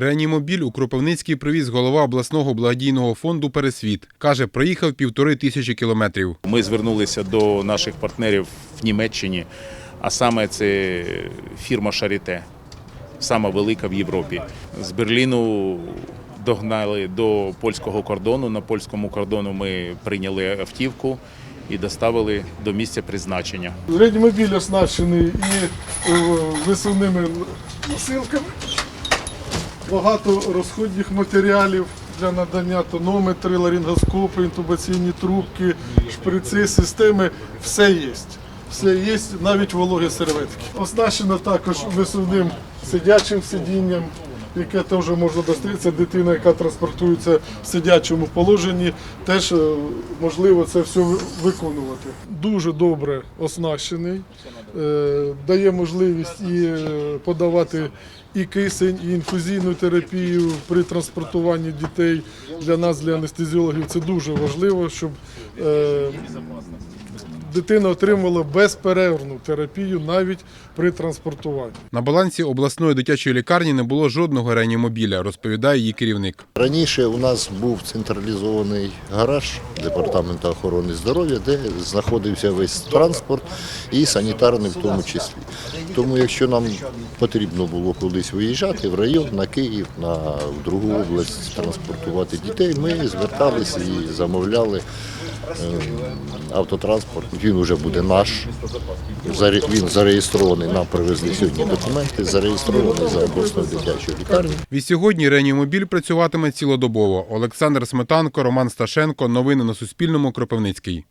Реанімобіль у Кропивницький привіз голова обласного благодійного фонду Пересвіт. Каже, проїхав півтори тисячі кілометрів. Ми звернулися до наших партнерів в Німеччині, а саме це фірма Шаріте, сама велика в Європі. З Берліну догнали до польського кордону. На польському кордону ми прийняли автівку і доставили до місця призначення. Реанімобіль оснащений і е, висувними носилками, багато розходних матеріалів для надання тонометри, ларингоскопи, інтубаційні трубки, шприци, системи. Все є. Все є, навіть вологі серветки. Оснащено також висувним сидячим сидінням, яке теж можна достати. Це дитина, яка транспортується в сидячому положенні, теж е, можливо це все виконувати. Дуже добре оснащений, е, дає можливість і е, подавати і кисень, і інфузійну терапію при транспортуванні дітей. Для нас, для анестезіологів, це дуже важливо, щоб дитина отримувала безперервну терапію навіть при транспортуванні. На балансі обласної дитячої лікарні не було жодного реанімобіля, розповідає її керівник. Раніше у нас був централізований гараж департаменту охорони здоров'я, де знаходився весь транспорт і санітарний в тому числі. Тому, якщо нам потрібно було кудись виїжджати в район, на Київ, на в другу область транспортувати дітей, ми зверталися і замовляли е, автотранспорт. Він вже буде наш. Він зареєстрований. Нам привезли сьогодні документи, зареєстрований за обласною дитячою лікарнею. Відсьогодні реанімобіль працюватиме цілодобово. Олександр Сметанко, Роман Сташенко. Новини на Суспільному. Кропивницький.